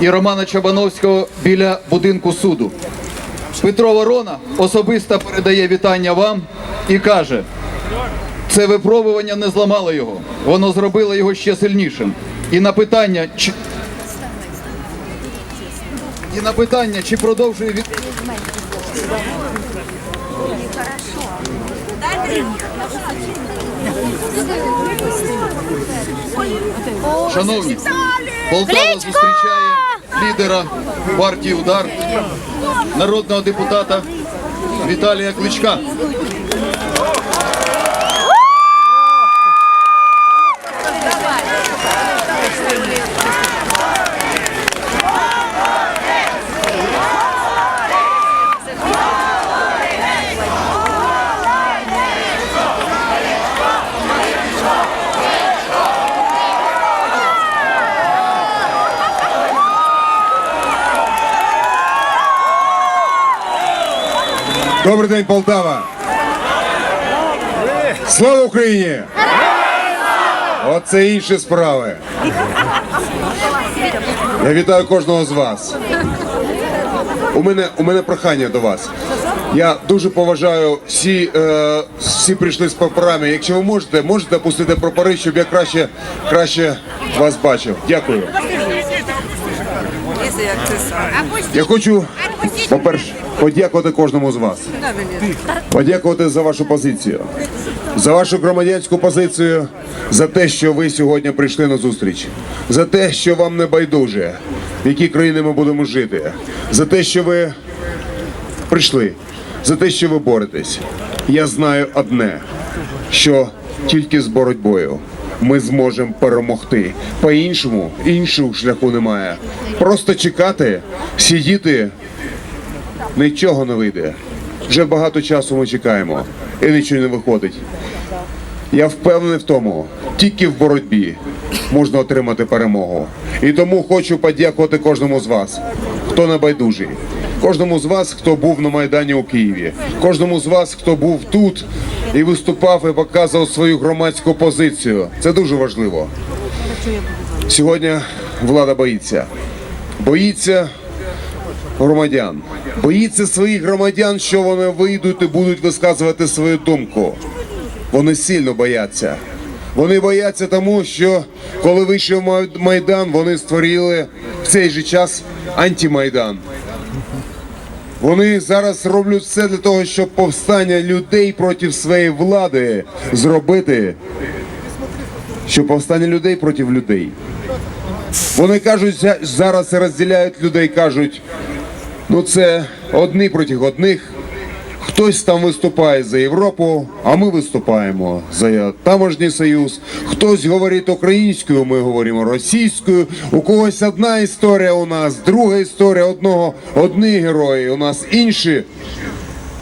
І Романа Чабановського біля будинку суду. Петро Ворона особисто передає вітання вам і каже: це випробування не зламало його, воно зробило його ще сильнішим. І на питання, чи і на питання, чи продовжує від Шановні, Полтава зустрічає лідера партії Удар, народного депутата Віталія Кличка. Добрий день, Полтава! Слава Україні! Оце інші справи. Я вітаю кожного з вас. У мене, у мене прохання до вас. Я дуже поважаю всі, е, всі прийшли з прапорами. Якщо ви можете, можете опустити прапори, щоб я краще, краще вас бачив. Дякую. Я хочу, по-перше, подякувати кожному з вас. Подякувати за вашу позицію, за вашу громадянську позицію, за те, що ви сьогодні прийшли на зустріч, за те, що вам не байдуже, в якій країні ми будемо жити, за те, що ви прийшли, за те, що ви боретесь. Я знаю одне, що тільки з боротьбою ми зможемо перемогти. По-іншому іншого шляху немає. Просто чекати, сидіти нічого не вийде. Вже багато часу ми чекаємо і нічого не виходить. Я впевнений в тому, тільки в боротьбі можна отримати перемогу. І тому хочу подякувати кожному з вас, хто не байдужий, кожному з вас, хто був на Майдані у Києві, кожному з вас, хто був тут і виступав і показував свою громадську позицію. Це дуже важливо. Сьогодні влада боїться. Боїться громадян. Боїться своїх громадян, що вони вийдуть і будуть висказувати свою думку. Вони сильно бояться. Вони бояться тому, що коли вийшов Майдан, вони створили в цей же час антимайдан. Вони зараз роблять все для того, щоб повстання людей проти своєї влади зробити, щоб повстання людей проти людей. Вони кажуть, зараз розділяють людей, кажуть, ну це одні проти одних. Хтось там виступає за Європу, а ми виступаємо за таможній союз. Хтось говорить українською, ми говоримо російською. У когось одна історія у нас, друга історія одного, одні герої, у нас інші.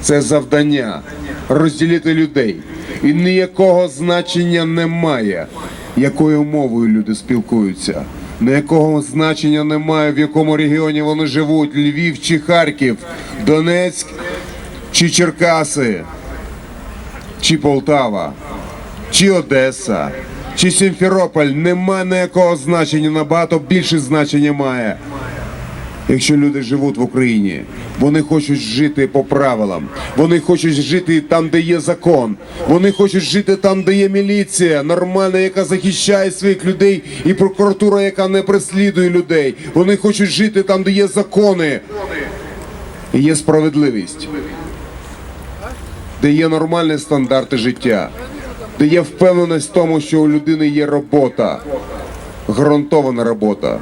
Це завдання розділити людей. І ніякого значення немає, якою мовою люди спілкуються. Ніякого значення немає, в якому регіоні вони живуть: Львів чи Харків, Донецьк чи Черкаси, чи Полтава, чи Одеса, чи Сімферополь. Нема ніякого значення, набагато більше значення має якщо люди живуть в Україні. Вони хочуть жити по правилам. Вони хочуть жити там, де є закон. Вони хочуть жити там, де є міліція, нормальна, яка захищає своїх людей, і прокуратура, яка не переслідує людей. Вони хочуть жити там, де є закони і є справедливість, де є нормальні стандарти життя, де є впевненість в тому, що у людини є робота, гарантована робота.